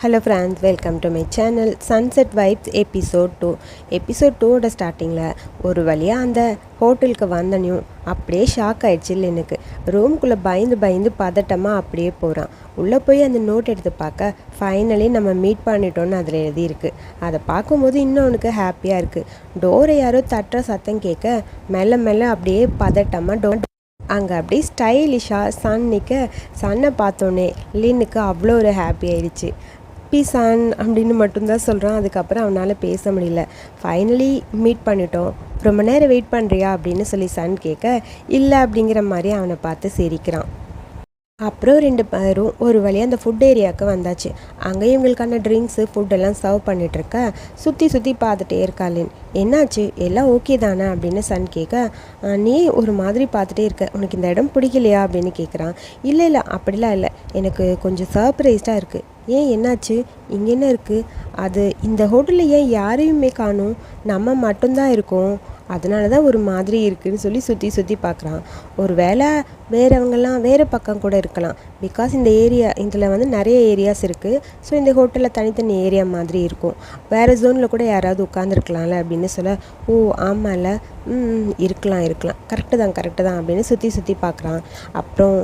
Hello friends welcome to my channel sunset vibes episode two episode டூவோட ஸ்டார்டிங்கில் ஒரு வழியாக அந்த ஹோட்டலுக்கு வந்தனையும் அப்படியே ஷாக் ஆயிடுச்சு எனக்கு. ரூம்குள்ளே பயந்து பயந்து பதட்டமாக அப்படியே போகிறான் உள்ளே போய் அந்த நோட் எடுத்து பார்க்க ஃபைனலி நம்ம மீட் பண்ணிட்டோன்னு அதில் எழுதியிருக்கு. அதை பார்க்கும்போது இன்னும் அவனுக்கு ஹாப்பியாக இருக்குது டோரை யாரோ தட்டுற சத்தம் கேட்க மெல்ல மெல்ல அப்படியே பதட்டமாக டோ அங்கே அப்படியே ஸ்டைலிஷாக சன் நிற்க சன்னை பார்த்தோன்னே லின்னுக்கு அவ்வளோ ஒரு ஹாப்பி ஆயிடுச்சு. பி சன் அப்படின்னு மட்டும்தான் சொல்கிறான் அதுக்கப்புறம் அவனால் பேச முடியல. ஃபைனலி மீட் பண்ணிட்டோம். ரொம்ப நேரம் வெயிட் பண்ணுறியா அப்படின்னு சொல்லி சன் கேட்க இல்லை அப்படிங்கிற மாதிரி அவனை பார்த்து சிரிக்கிறான். அப்புறம் ரெண்டு பேரும் ஒரு வழியாக அந்த ஃபுட் ஏரியாவுக்கு வந்தாச்சு. அங்கே இவங்களுக்கான ட்ரிங்க்ஸு ஃபுட்டெல்லாம் சர்வ் பண்ணிகிட்ருக்க சுற்றி சுற்றி பார்த்துட்டே இருக்காளின் என்னாச்சு? எல்லாம் ஓகே தானே? அப்படின்னு சன் கேட்க நீ ஒரு மாதிரி பார்த்துட்டே இருக்க. உனக்கு இந்த இடம் பிடிக்கலையா? அப்படின்னு கேட்குறான். இல்லை இல்லை அப்படிலாம் இல்லை. எனக்கு கொஞ்சம் சர்ப்ரைஸ்டாக இருக்குது ஏன் என்னாச்சு? இங்கே என்ன இருக்குது அது இந்த ஹோட்டலில் ஏன் யாரையுமே காணும்? நம்ம மட்டும்தான் இருக்கோம். அதனால தான் ஒரு மாதிரி இருக்குன்னு சொல்லி சுற்றி சுற்றி பார்க்குறான் ஒரு வேளை வேறவங்கெல்லாம் வேறு பக்கம் கூட இருக்கலாம். பிகாஸ் இந்த ஏரியா இதில் வந்து நிறைய ஏரியாஸ் இருக்குது ஸோ இந்த ஹோட்டலில் தனித்தனி ஏரியா மாதிரி இருக்கும். வேறு ஜோனில் கூட யாராவது உட்காந்துருக்கலாம்ல அப்படின்னு சொல்ல ஓ ஆமாம்ல ம் இருக்கலாம் இருக்கலாம். கரெக்டு தான் கரெக்டு தான். அப்படின்னு சுற்றி சுற்றி பார்க்குறான் அப்புறம்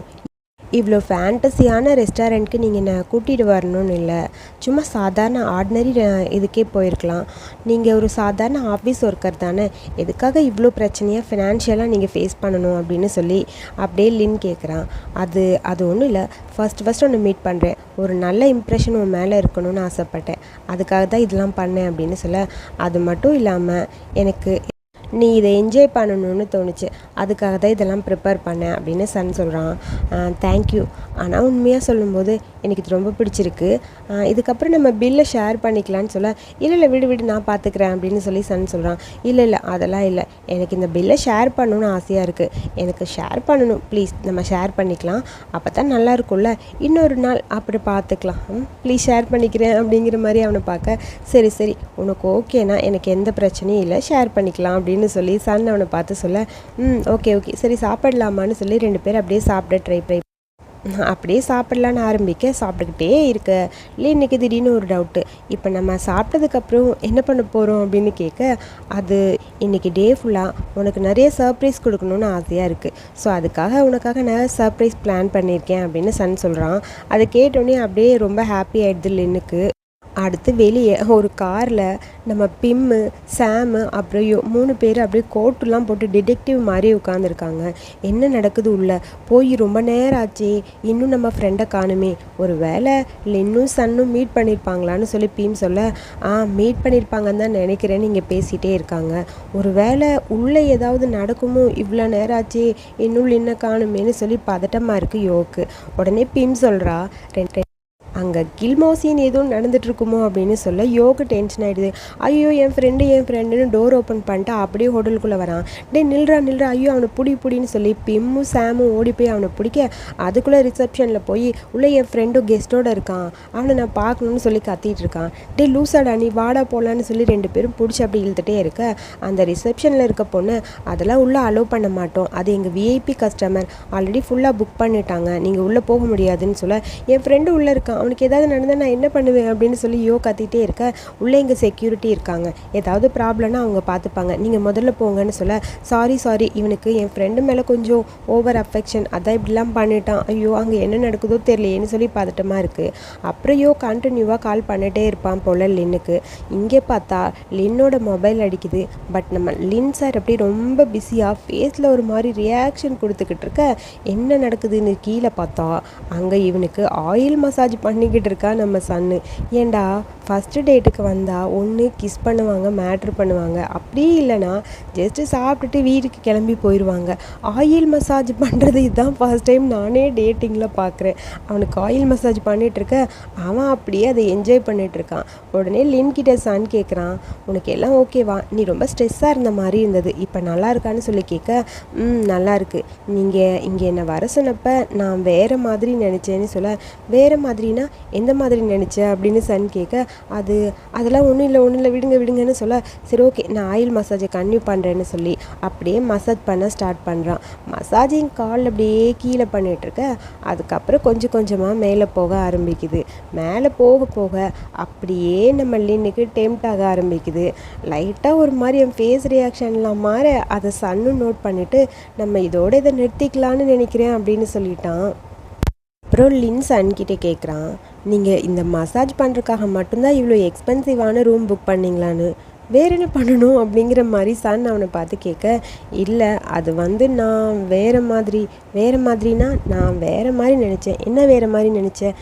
இவ்வளோ ஃபேண்டஸியான ரெஸ்டாரண்ட்க்கு நீங்கள் என்னை கூட்டிகிட்டு வரணும்னு இல்லை. சும்மா சாதாரண ஆர்டினரி இதுக்கே போயிருக்கலாம். நீங்கள் ஒரு சாதாரண ஆஃபீஸ் ஒர்க்கர் தானே. எதுக்காக இவ்வளோ பிரச்சனையாக ஃபினான்ஷியலாக நீங்கள் ஃபேஸ் பண்ணணும் அப்படின்னு சொல்லி அப்படியே லின் கேட்குறான் அது அது ஒன்றும் இல்லை. ஃபர்ஸ்ட் ஃபஸ்ட் ஒன்று மீட் பண்ணுறேன் ஒரு நல்ல இம்ப்ரெஷன் உன் மேலே இருக்கணும்னு ஆசைப்பட்டேன். அதுக்காக தான் இதெல்லாம் பண்ணேன் அப்படின்னு சொல்ல. அது மட்டும் இல்லாமல் எனக்கு நீ இதை என்ஜாய் பண்ணணும்னு தோணுச்சு. அதுக்காக தான் இதெல்லாம் ப்ரிப்பேர் பண்ணேன் அப்படின்னு சன் சொல்கிறான் தேங்க்யூ ஆனால் உண்மையாக சொல்லும்போது எனக்கு இது ரொம்ப பிடிச்சிருக்கு. இதுக்கப்புறம் நம்ம பில்லை ஷேர் பண்ணிக்கலான்னு சொல்ல இல்லை இல்லை விடு விடு நான் பார்த்துக்கிறேன் அப்படின்னு சொல்லி சன் சொல்கிறான் இல்லை இல்லை அதெல்லாம் இல்லை. எனக்கு இந்த பில்லை ஷேர் பண்ணணும்னு ஆசையாக இருக்குது எனக்கு ஷேர் பண்ணணும். ப்ளீஸ் நம்ம ஷேர் பண்ணிக்கலாம். அப்போ தான் நல்லா இருக்கும்ல. இன்னொரு நாள் அப்படி பார்த்துக்கலாம் ப்ளீஸ் ஷேர் பண்ணிக்கிறேன் அப்படிங்கிற மாதிரி அவனை பார்க்க சரி சரி உனக்கு ஓகேனா எனக்கு எந்த பிரச்சனையும் இல்லை. ஷேர் பண்ணிக்கலாம் அப்படின்னு சொல்லி சன் அவனை பார்த்து சொல்ல ம் ஓகே ஓகே சரி சாப்பிடலாமான்னு சொல்லி ரெண்டு பேர் அப்படியே சாப்பிட ட்ரை ட்ரை அப்படியே சாப்பிட்லான்னு ஆரம்பிக்க சாப்பிட்டுக்கிட்டே இருக்க. இல்லை இன்றைக்கி திடீர்னு ஒரு டவுட்டு இப்போ நம்ம சாப்பிட்டதுக்கப்புறம் என்ன பண்ண போகிறோம் அப்படின்னு கேட்க அது இன்றைக்கி டே ஃபுல்லாக உனக்கு நிறைய சர்ப்ரைஸ் கொடுக்கணும்னு ஆசையாக இருக்குது ஸோ அதுக்காக உனக்காக நான் சர்ப்ரைஸ் பிளான் பண்ணியிருக்கேன் அப்படின்னு சன் சொல்கிறான் அதை கேட்டோன்னே அப்படியே ரொம்ப ஹாப்பி ஆகிடுது லின்னுக்கு. அடுத்து வெளியே ஒரு காரில் நம்ம பிம்மு சாமு அப்புறம் யோ- மூணு பேர் அப்படியே கோட்டுலாம் போட்டு டிடெக்டிவ் மாதிரி உட்காந்துருக்காங்க என்ன நடக்குது உள்ள? போய் ரொம்ப நேரம் ஆச்சே. இன்னும் நம்ம ஃப்ரெண்டை காணுமே. ஒரு வேளை இன்னும் சன்னும் மீட் பண்ணியிருப்பாங்களான்னு சொல்லி பீம் சொல்ல ஆ மீட் பண்ணியிருப்பாங்கன்னு தான் நினைக்கிறேன்னு இங்கே பேசிகிட்டே இருக்காங்க. ஒரு வேளை உள்ளே ஏதாவது நடக்குமோ? இவ்வளோ நேரம் ஆச்சே. இன்னும் லின்ன காணுமேன்னு சொல்லி பதட்டமாக இருக்குது யோக்கு. உடனே பிம் சொல்கிறா ரெண்டு அங்கே கில்மோசின் எதுவும் நடந்துட்டுருக்குமோ அப்படின்னு சொல்ல யோகு டென்ஷன் ஆகிடுது ஐயோ என் ஃப்ரெண்டு என் ஃப்ரெண்டுன்னு டோர் ஓப்பன் பண்ணிட்டு அப்படியே ஹோட்டலுக்குள்ளே வரான். டே நில்றா நில்றா. ஐயோ அவனை பிடி பிடின்னு சொல்லி பிம்மும் சாமும் ஓடி போய் அவனை பிடிக்க அதுக்குள்ளே ரிசப்ஷனில் போய் உள்ளே என் ஃப்ரெண்டும் கெஸ்ட்டோடு இருக்கான். அவனை நான் பார்க்கணுன்னு சொல்லி கத்திட்டு இருக்கான். டே லூசாடா நீ வாடா போகலான்னு சொல்லி ரெண்டு பேரும் பிடிச்சி அப்படி இழுத்துட்டே இருக்க. அந்த ரிசப்ஷனில் இருக்க பொண்ணு அதெல்லாம் உள்ளே அலோவ் பண்ண மாட்டோம். அது எங்கள் விஐபி கஸ்டமர் ஆல்ரெடி ஃபுல்லாக புக் பண்ணிட்டாங்க. நீங்கள் உள்ளே போக முடியாதுன்னு சொல்ல என் ஃப்ரெண்டு உள்ளே இருக்கான். அவனுக்கு ஏதாவது நடந்தால் நான் என்ன பண்ணுவேன் அப்படின்னு சொல்லி யோ கத்திட்டே இருக்க உள்ளே இங்கே செக்யூரிட்டி இருக்காங்க. ஏதாவது ப்ராப்ளம்னா அவங்க பார்த்துப்பாங்க. நீங்கள் முதல்ல போங்கன்னு சொல்ல சாரி சாரி இவனுக்கு என் ஃப்ரெண்டு மேலே கொஞ்சம் ஓவர் அஃபெக்ஷன் அதான் இப்படிலாம் பண்ணிட்டான். ஐயோ அங்கே என்ன நடக்குதோ தெரியலையேன்னு சொல்லி பதட்டமாக இருக்குது அப்புறம் யோ கண்டினியூவாக கால் பண்ணிட்டே இருப்பான் போல் லின்னுக்கு. இங்கே பார்த்தா லின்னோட மொபைல் அடிக்குது. பட் நம்ம லின் சார் அப்படி ரொம்ப பிஸியாக ஃபேஸில் ஒரு மாதிரி ரியாக்ஷன் கொடுத்துக்கிட்டு இருக்க என்ன நடக்குதுன்னு கீழே பார்த்தா அங்கே இவனுக்கு ஆயில் மசாஜ் பண்ணிக்கிட்டு இருக்கா நம்ம சன்னு. ஏன்டா ஃபஸ்ட்டு டேட்டுக்கு வந்தால் ஒன்று கிஸ் பண்ணுவாங்க மேட்ரு பண்ணுவாங்க. அப்படி இல்லைன்னா ஜஸ்ட்டு சாப்பிட்டுட்டு வீட்டுக்கு கிளம்பி போயிடுவாங்க ஆயில் மசாஜ் பண்ணுறது இதுதான் ஃபர்ஸ்ட் டைம் நானே டேட்டிங்கில் பார்க்குறேன் அவனுக்கு ஆயில் மசாஜ் பண்ணிகிட்ருக்க அவன் அப்படியே அதை என்ஜாய் பண்ணிட்டு இருக்கான் உடனே லின்கிட்ட சன் கேட்குறான் உனக்கு எல்லாம் ஓகேவா நீ ரொம்ப ஸ்ட்ரெஸ்ஸாக இருந்த மாதிரி இருந்தது. இப்போ நல்லா இருக்கான்னு சொல்லி கேட்க ம் நல்லாயிருக்கு நீங்கள் இங்கே என்னை வர சொன்னப்போ நான் வேறு மாதிரி நினச்சேன்னு சொல்ல வேறு மாதிரினா அப்படின்னா எந்த மாதிரி நினச்ச? அப்படின்னு சன் கேட்க அது அதெல்லாம் ஒன்றும் இல்லை ஒன்றும் இல்லை விடுங்க விடுங்கன்னு சொல்ல சரி ஓகே நான் ஆயில் மசாஜை கன்யூ பண்ணுறேன்னு சொல்லி அப்படியே மசாஜ் பண்ண ஸ்டார்ட் பண்ணுறான் மசாஜிங் கால் அப்படியே கீழே பண்ணிகிட்ருக்க அதுக்கப்புறம் கொஞ்சம் கொஞ்சமாக மேலே போக ஆரம்பிக்குது. மேலே போக போக அப்படியே நம்ம லின்னுக்கு டெம்ட் ஆக ஆரம்பிக்குது. லைட்டாக ஒரு மாதிரி என் ஃபேஸ் ரியாக்ஷன்லாம் மாற அதை சன்னு நோட் பண்ணிவிட்டு நம்ம இதோட இதை நிறுத்திக்கலான்னு நினைக்கிறேன் அப்படின்னு சொல்லிட்டான். அப்புறம் லின் கிட்டே கேட்குறான் நீங்கள் இந்த மசாஜ் பண்ணுறதுக்காக மட்டும்தான் இவ்வளோ எக்ஸ்பென்சிவான ரூம் புக் பண்ணிங்களான்னு? வேற என்ன பண்ணணும் அப்படிங்கிற மாதிரி சன் அவனை பார்த்து கேட்க இல்லை அது வந்து நான் வேறு மாதிரி வேறு மாதிரினா நான் வேறு மாதிரி நினச்சேன். என்ன வேறு மாதிரி நினச்சேன்?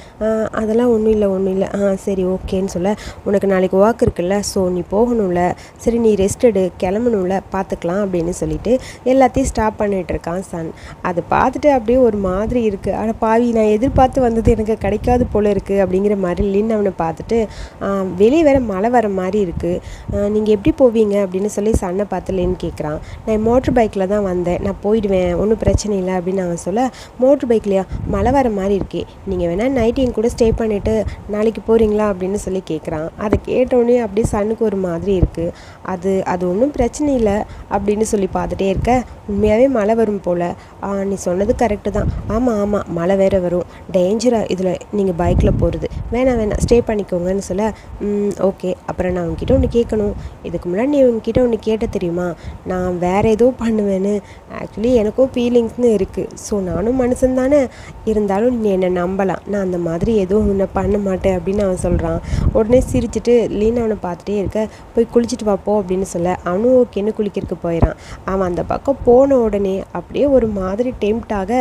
அதெல்லாம் ஒன்றும் இல்லை ஒன்றும் இல்லை. ஆ சரி ஓகேன்னு சொல்ல. உனக்கு நாளைக்கு வாக் இருக்குல்ல ஸோ நீ போகணும்ல. சரி நீ ரெஸ்ட் எடு கிளம்பணும்ல பார்த்துக்கலாம் அப்படின்னு சொல்லிட்டு எல்லாத்தையும் ஸ்டாப் பண்ணிகிட்டு இருக்கான் சன் அதை பார்த்துட்டு அப்படியே ஒரு மாதிரி இருக்குது ஆனால் பாவி நான் எதிர்பார்த்து வந்தது எனக்கு கிடைக்காது போல இருக்குது அப்படிங்கிற மாதிரி லின் அவனை பார்த்துட்டு வெளியே வேற மழை வர மாதிரி இருக்குது நீ நீங்கள் எப்படி போவீங்க அப்படின்னு சொல்லி சன்னை பார்த்துலேன்னு கேட்குறான் நான் மோட்ரு பைக்கில் தான் வந்தேன். நான் போயிடுவேன். ஒன்றும் பிரச்சனை இல்லை அப்படின்னு அவன் சொல்ல மோட்ரு பைக்லையா மழை வர மாதிரி இருக்கே. நீங்கள் வேணால் நைட் என் கூட ஸ்டே பண்ணிவிட்டு நாளைக்கு போகிறீங்களா அப்படின்னு சொல்லி கேட்குறான் அதை கேட்டோடனே அப்படியே சன்னுக்கு ஒரு மாதிரி இருக்குது அது அது ஒன்றும் பிரச்சனை இல்லை அப்படின்னு சொல்லி பார்த்துட்டே இருக்க. உண்மையாகவே மழை வரும் போல். நீ சொன்னது கரெக்டு தான். ஆமாம் ஆமாம் மழை வேறு வரும். டேஞ்சராக இதில் நீங்கள் பைக்கில் போகிறது வேணாம் வேணாம். ஸ்டே பண்ணிக்கோங்கன்னு சொல்ல ஓகே அப்புறம் நான் உங்ககிட்ட ஒன்று கேட்கணும். இதுக்கு முன்னாடி நீ உங்ககிட்ட ஒன்று கேட்ட தெரியுமா? நான் வேறு ஏதோ பண்ணுவேன்னு. ஆக்சுவலி எனக்கும் ஃபீலிங்ஸ்னு இருக்குது ஸோ நானும் மனுஷன் தானே. இருந்தாலும் நீ என்னை நம்பலாம் நான் அந்த மாதிரி எதுவும் உன்னை பண்ண மாட்டேன் அப்படின்னு அவன் சொல்கிறான் உடனே சிரிச்சுட்டு லீன் அவனை பார்த்துட்டே இருக்க போய் குளிச்சுட்டு பார்ப்போம் அப்படின்னு சொல்ல அவனும் ஓகேன்னு குளிக்கிறதுக்கு போயிடான் அவன் அந்த பக்கம் போன உடனே அப்படியே ஒரு மாதிரி டெம்ப்டாக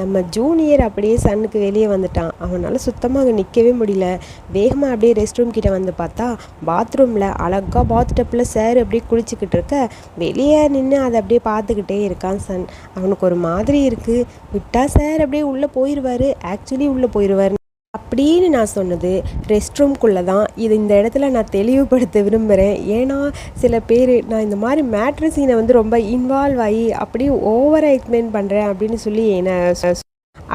நம்ம ஜூனியர் அப்படியே சன்னுக்கு வெளியே வந்துட்டான். அவனால் சுத்தமாக நிற்கவே முடியல. வேகமாக அப்படியே ரெஸ்ட் ரூம் கிட்டே வந்து பார்த்தா பாத்ரூமில் அழகாக பாத் டப்பில் சார் அப்படியே குளிச்சுக்கிட்டு இருக்க வெளியே நின்று அதை அப்படியே பார்த்துக்கிட்டே இருக்கான் சன் அவனுக்கு ஒரு மாதிரி இருக்குது விட்டா சார் அப்படியே உள்ளே போயிடுவார் ஆக்சுவலி உள்ளே போயிடுவார் அப்படின்னு நான் சொன்னது ரெஸ்ட் ரூம்குள்ளே தான் இது இந்த இடத்துல நான் தெளிவுபடுத்த விரும்புகிறேன் ஏன்னா சில பேர் நான் இந்த மாதிரி மேட்ரு சீனை வந்து ரொம்ப இன்வால்வ் ஆகி அப்படியே ஓவராக எக்ஸ்பிளைன் பண்ணுறேன் அப்படின்னு சொல்லி என்னை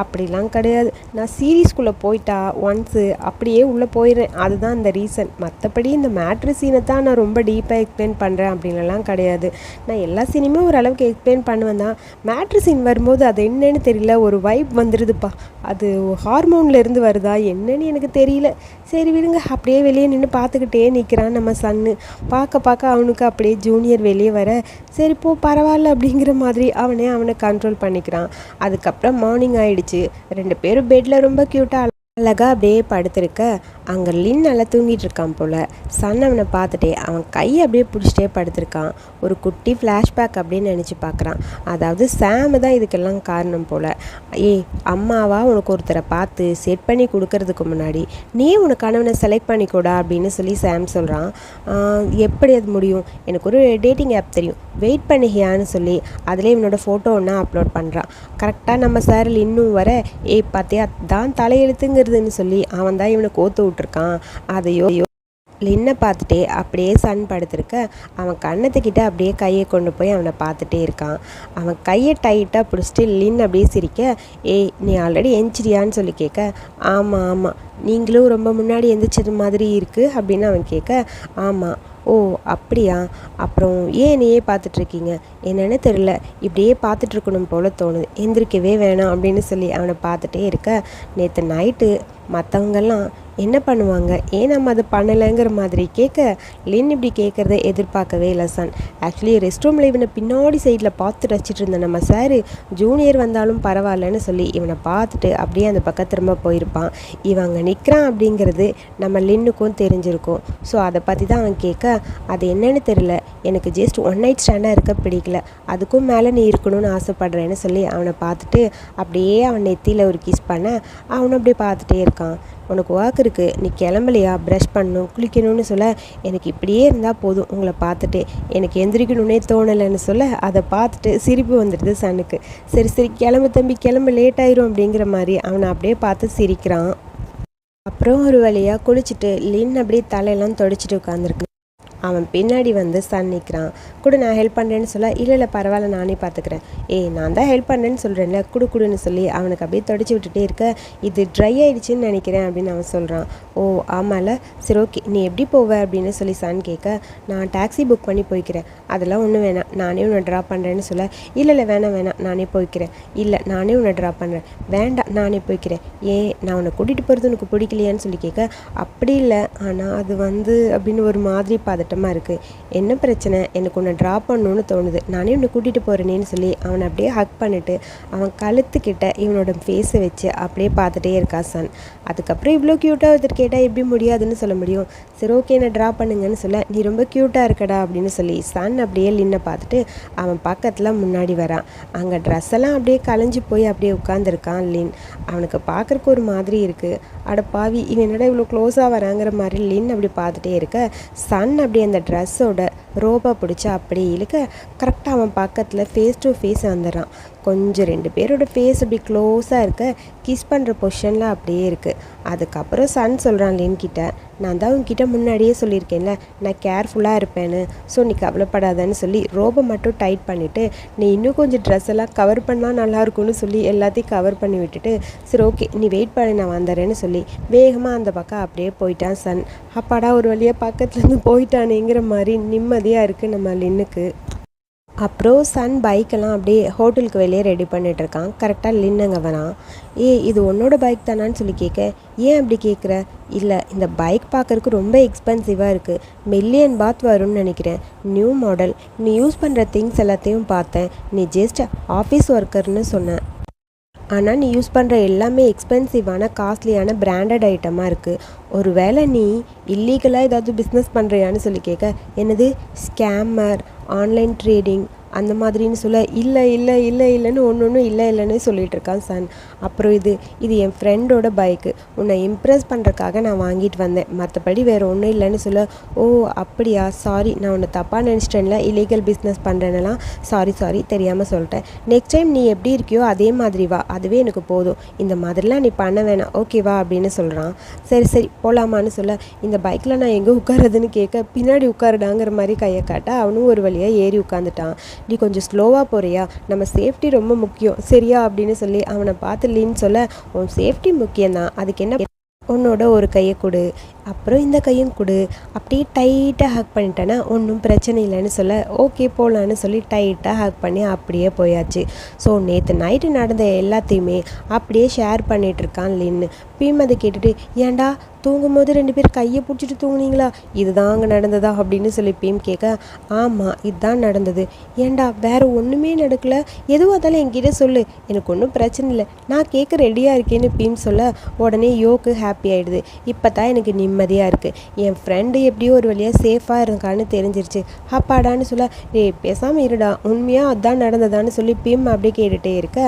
அப்படிலாம் கிடையாது. நான் சீரீஸ்குள்ளே போயிட்டா ஒன்ஸு அப்படியே உள்ளே போயிடுறேன். அதுதான் இந்த ரீசன் மற்றபடி இந்த மேட்ரு சீனை தான் நான் ரொம்ப டீப்பாக எக்ஸ்பிளைன் பண்ணுறேன் அப்படின்லாம் கிடையாது. நான் எல்லா சீனையுமே ஓரளவுக்கு எக்ஸ்பிளைன் பண்ணுவேன் தான். மேட்ரு சீன் வரும்போது அது என்னன்னு தெரியல. ஒரு வைப் வந்துடுதுப்பா அது ஹார்மோன்லேருந்து வருதா? என்னன்னு எனக்கு தெரியல. சரி விடுங்க. அப்படியே வெளியே நின்று பார்த்துக்கிட்டே நிற்கிறான் நம்ம சன்னு பார்க்க பார்க்க அவனுக்கு அப்படியே ஜூனியர் வெளியே வர சரி போ பரவாயில்ல அப்படிங்கிற மாதிரி அவனே அவனை கண்ட்ரோல் பண்ணிக்கிறான். அதுக்கப்புறம் மார்னிங் ஆயிடுச்சு. ரெண்டு பேரும் பெட்டில் ரொம்ப க்யூட்டாக அழகா அப்படியே படுத்திருக்க. அங்கே லின் நல்லா தூங்கிட்டு இருக்கான் போல். சன் அவனை பார்த்துட்டே அவன் கையை அப்படியே பிடிச்சிட்டே படுத்திருக்கான். ஒரு குட்டி ஃப்ளாஷ்பேக் அப்படின்னு நினச்சி பார்க்குறான். அதாவது சாமு தான் இதுக்கெல்லாம் காரணம் போல். ஏய் அம்மாவா உனக்கு ஒருத்தரை பார்த்து செட் பண்ணி கொடுக்கறதுக்கு முன்னாடி நீ உனக்கு கணவனை செலக்ட் பண்ணிக்கூடா அப்படின்னு சொல்லி சாம் சொல்கிறான் எப்படி அது முடியும்? எனக்கு ஒரு டேட்டிங் ஆப் தெரியும். வெயிட் பண்ணுகியான்னு சொல்லி அதில் இவனோட ஃபோட்டோ ஒன்றா அப்லோட் பண்ணுறான் கரெக்டாக நம்ம சாரில் இன்னும் வர ஏய் பார்த்தியா தான் தலையெழுத்துங்கிறதுன்னு சொல்லி அவன் தான் இவனை கோத்து விட்ருக்கான் அதையோ லின்னை பார்த்துட்டே அப்படியே சன் படுத்திருக்க அவன் கண்ணத்துக்கிட்ட அப்படியே கையை கொண்டு போய் அவனை பார்த்துட்டே இருக்கான். அவன் கையை டைட்டாக பிடிச்சிட்டு லின் அப்படியே சிரிக்க ஏய் நீ ஆல்ரெடி எஞ்சிரியான்னு சொல்லி கேட்க ஆமாம் ஆமாம் நீங்களும் ரொம்ப முன்னாடி எந்திரிச்சது மாதிரி இருக்குது அப்படின்னு அவன் கேட்க ஆமாம் ஓ அப்படியா? அப்புறம் ஏன் என்னையே பார்த்துட்ருக்கீங்க? என்னென்னு தெரில இப்படியே பார்த்துட்ருக்கணும் போல் தோணுது. எந்திரிக்கவே வேணாம் அப்படின்னு சொல்லி அவனை பார்த்துட்டே இருக்க. நேற்று நைட்டு மற்றவங்கெல்லாம் என்ன பண்ணுவாங்க? ஏன் நம்ம அதை பண்ணலைங்கிற மாதிரி கேட்க லின் இப்படி கேட்குறத எதிர்பார்க்கவே இல்லை சன் ஆக்சுவலி ரெஸ்ட் ரூமில் இவனை பின்னாடி சைடில் பார்த்து ரசிச்சுட்டு இருந்த நம்ம சாரு ஜூனியர் வந்தாலும் பரவாயில்லன்னு சொல்லி இவனை பார்த்துட்டு அப்படியே அந்த பக்கம் திரும்ப போயிருப்பான். இவன் அங்கே நிற்கிறான் அப்படிங்கிறது நம்ம லின்னுக்கும் தெரிஞ்சிருக்கும். ஸோ அதை பற்றி தான் அவன் கேட்க அது என்னன்னு தெரியல. எனக்கு ஜஸ்ட் ஒன் நைட் ஸ்டாண்டாக இருக்க பிடிக்கல. அதுக்கும் மேலே நீ இருக்கணும்னு ஆசைப்பட்றேன்னு சொல்லி அவனை பார்த்துட்டு அப்படியே அவன் நெத்தியில் ஒரு கிஸ் பண்ண அவனை அப்படியே பார்த்துட்டே இருக்கான். உனக்கு ஒர்க் இருக்குது நீ கிளம்பலையா? ப்ரஷ் பண்ணணும் குளிக்கணும்னு சொல்ல. எனக்கு இப்படியே இருந்தால் போதும். உங்களை பார்த்துட்டு எனக்கு எந்திரிக்கணுன்னே தோணலைன்னு சொல்ல அதை பார்த்துட்டு சிரிப்பு வந்துடுது சனுக்கு. சரி சரி கிளம்பு தம்பி கிளம்பு லேட் ஆயிரும் அப்படிங்கிற மாதிரி அவனை அப்படியே பார்த்து சிரிக்கிறான். அப்புறம் ஒரு வழியாக குளிச்சுட்டு லின் அப்படியே தலையெல்லாம் தொடச்சிட்டு உட்காந்துருக்கு அவன் பின்னாடி வந்து சன் நிற்கிறான் கூட நான் ஹெல்ப் பண்ணுறேன்னு சொல்ல இல்லை இல்லை பரவாயில்ல நானே பார்த்துக்கிறேன் ஏய் நான் தான் ஹெல்ப் பண்ணுறேன்னு சொல்கிறேன்ல குடு குடுன்னு சொல்லி அவனுக்கு அப்படியே தொடச்சி விட்டுட்டே இருக்க இது ட்ரை ஆயிடுச்சுன்னு நினைக்கிறேன் அப்படின்னு அவன் சொல்கிறான் ஓ ஆமாம்ல சரி ஓகே நீ எப்படி போவ? அப்படின்னு சொல்லி சன் கேட்க நான் டாக்ஸி புக் பண்ணி போய்க்கிறேன். அதெல்லாம் ஒன்றும் வேணாம். நானே உன்னை ட்ராப் பண்ணுறேன்னு சொல்ல இல்லை இல்லை வேணாம் வேணாம் நானே போய்க்கிறேன். இல்லை நானே உன்னை ட்ராப் பண்ணுறேன் வேண்டாம் நானே போய்க்கிறேன். ஏன் நான் உன்னை கூட்டிகிட்டு போகிறது உனக்கு பிடிக்கலையான்னு சொல்லி கேட்க அப்படி இல்லை. ஆனால் அது வந்து அப்படின்னு ஒரு மாதிரி பதட்டமாக இருக்குது என்ன பிரச்சனை? எனக்கு உன்னை ட்ராப் பண்ணணும்னு தோணுது. நானே உன்னை கூட்டிகிட்டு போகிறேனேன்னு சொல்லி அவனை அப்படியே ஹக் பண்ணிட்டு அவன் கழுத்துக்கிட்ட இவனோட ஃபேஸை வச்சு அப்படியே பார்த்துட்டே இருக்கா சன். அதுக்கப்புறம் இவ்வளோ க்யூட்டாக ஒருத்தர் கேட்டால் எப்படி முடியாதுன்னு சொல்ல முடியும். சரி ஓகே என்னை ட்ராப் பண்ணுங்கன்னு சொல்ல நீ ரொம்ப க்யூட்டாக இருக்கடா அப்படின்னு சொல்லி சன் அப்படியே லின்னை பார்த்துட்டு அவன் பக்கத்தில் முன்னாடி வரான். அங்கே ட்ரெஸ் எல்லாம் அப்படியே கலைஞ்சு போய் அப்படியே உட்காந்துருக்கான் லின். அவனுக்கு பார்க்குறக்கு ஒரு மாதிரி இருக்குது அட பாவி இவன் என்னடா இவ்வளோ க்ளோஸாக வராங்கிற மாதிரி லின் அப்படி பார்த்துட்டே இருக்க. சன் அப்படியே அந்த ட்ரெஸ்ஸோட ரோபா பிடிச்சி அப்படியே இழுக்க கரெக்டாக அவன் பக்கத்தில் ஃபேஸ் டு ஃபேஸ் வந்துடுறான். கொஞ்சம் ரெண்டு பேரோட ஃபேஸ் அப்படி க்ளோஸாக இருக்க கிஸ் பண்ணுற பொஷனில் அப்படியே இருக்குது அதுக்கப்புறம் சன் சொல்கிறான் லின் கிட்ட நான் தான் உன்கிட்ட முன்னாடியே சொல்லியிருக்கேன்ல நான் கேர்ஃபுல்லாக இருப்பேன்னு. ஸோ நீ கவலைப்படாதன்னு சொல்லி ரோபை மட்டும் டைட் பண்ணிவிட்டு நீ இன்னும் கொஞ்சம் ட்ரெஸ் எல்லாம் கவர் பண்ணால் நல்லாயிருக்கும்னு சொல்லி எல்லாத்தையும் கவர் பண்ணி விட்டுட்டு சரி ஓகே நீ வெயிட் பண்ணி நான் வந்துடுறேன்னு சொல்லி வேகமாக அந்த பக்கம் அப்படியே போயிட்டான் சன். அப்பாடா ஒரு வழியாக பக்கத்துலேருந்து போயிட்டானேங்கிற மாதிரி நிம்மதியாக இருக்குது நம்ம லின்னுக்கு. அப்புறம் சன் பைக்கெல்லாம் அப்படியே ஹோட்டலுக்கு வெளியே ரெடி பண்ணிட்டு இருக்கான் கரெக்டாக லின்னுங்க வரான் ஏ இது உன்னோட பைக் தானான்னு சொல்லி கேட்க ஏன் அப்படி கேட்குற? இல்லை இந்த பைக் பார்க்கறதுக்கு ரொம்ப எக்ஸ்பென்சிவாக இருக்குது மில்லியன் பாத் வரும்னு நினைக்கிறேன். New model. நீ யூஸ் பண்ணுற திங்ஸ் எல்லாத்தையும் பார்த்தேன். நீ ஜஸ்ட் ஆஃபீஸ் ஒர்க்கர்னு சொன்னேன் ஆனால் நீ யூஸ் பண்ணுற எல்லாமே எக்ஸ்பென்சிவான காஸ்ட்லியான பிராண்டட் ஐட்டமாக இருக்குது ஒரு வேளை நீ இல்லீகலாக ஏதாவது பிஸ்னஸ் பண்ணுறியான்னு சொல்லி கேட்க என்னது? ஸ்கேமர். online trading அந்த மாதிரின்னு சொல்ல இல்லை இல்லை இல்லை இல்லைன்னு ஒன்று ஒன்றும் இல்லை இல்லைன்னு சொல்லிட்டு இருக்கான் சன். அப்புறம் இது இது என் ஃப்ரெண்டோட பைக்கு உன்னை இம்ப்ரெஸ் பண்ணுறக்காக நான் வாங்கிட்டு வந்தேன். மற்றபடி வேறு ஒன்றும் இல்லைன்னு சொல்ல ஓ அப்படியா? சாரி நான் உன்னை தப்பாக நினச்சிட்டேன்ல. இல்லீகல் பிஸ்னஸ் பண்ணுறேன்னெல்லாம் சாரி சாரி தெரியாமல் சொல்லிட்டேன். நெக்ஸ்ட் டைம் நீ எப்படி இருக்கியோ அதே மாதிரி வா. அதுவே எனக்கு போதும். இந்த மாதிரிலாம் நீ பண்ண வேணாம். ஓகேவா அப்படின்னு சொல்கிறான் சரி சரி. போகலாமான்னு சொல்ல இந்த பைக்கில் நான் எங்கே உட்காரதுன்னு கேட்க பின்னாடி உட்காருடாங்கிற மாதிரி கையை காட்ட அவனும் ஒரு வழியாக ஏறி உட்காந்துட்டான் நீ கொஞ்சம் ஸ்லோவாக போகிறியா நம்ம சேஃப்டி ரொம்ப முக்கியம். சரியா? அப்படின்னு சொல்லி அவனை பார்த்துலின்னு சொல்ல உன் சேஃப்டி முக்கியம்தான். அதுக்கு என்ன உன்னோட ஒரு கையை கொடு. அப்புறம் இந்த கையும் கொடு. அப்படியே டைட்டாக ஹக் பண்ணிட்டேன்னா ஒன்றும் பிரச்சனை இல்லைன்னு சொல்ல ஓகே போகலான்னு சொல்லி டைட்டாக ஹக் பண்ணி அப்படியே போயாச்சு. ஸோ நேற்று நைட்டு நடந்த எல்லாத்தையுமே அப்படியே ஷேர் பண்ணிகிட்ருக்கான் லின்னு. பீம் அதை கேட்டுட்டு ஏன்டா தூங்கும்போது ரெண்டு பேர் கையை பிடிச்சிட்டு தூங்குனீங்களா? இதுதான் அங்கே நடந்ததா? அப்படின்னு சொல்லி பீம் கேட்க ஆமாம் இதுதான் நடந்தது. ஏன்டா வேறு ஒன்றுமே நடக்கல? எதுவாக இருந்தாலும் என்கிட்ட சொல்லு. எனக்கு ஒன்றும் பிரச்சனை இல்லை. நான் கேட்க ரெடியாக இருக்கேன்னு பீம் சொல்ல உடனே யோக்கு ஹாப்பி ஆகிடுது இப்போ தான் எனக்கு நிம்மதியாக இருக்குது என் ஃப்ரெண்டு எப்படியோ ஒரு வழியாக சேஃபாக இருக்கான்னு தெரிஞ்சிருச்சு. அப்பாடான்னு சொல்ல டேய் பேசாமல் இருடா. உண்மையாக அதான் நடந்ததான்னு சொல்லி பீம் அப்படியே கேட்டுகிட்டே இருக்க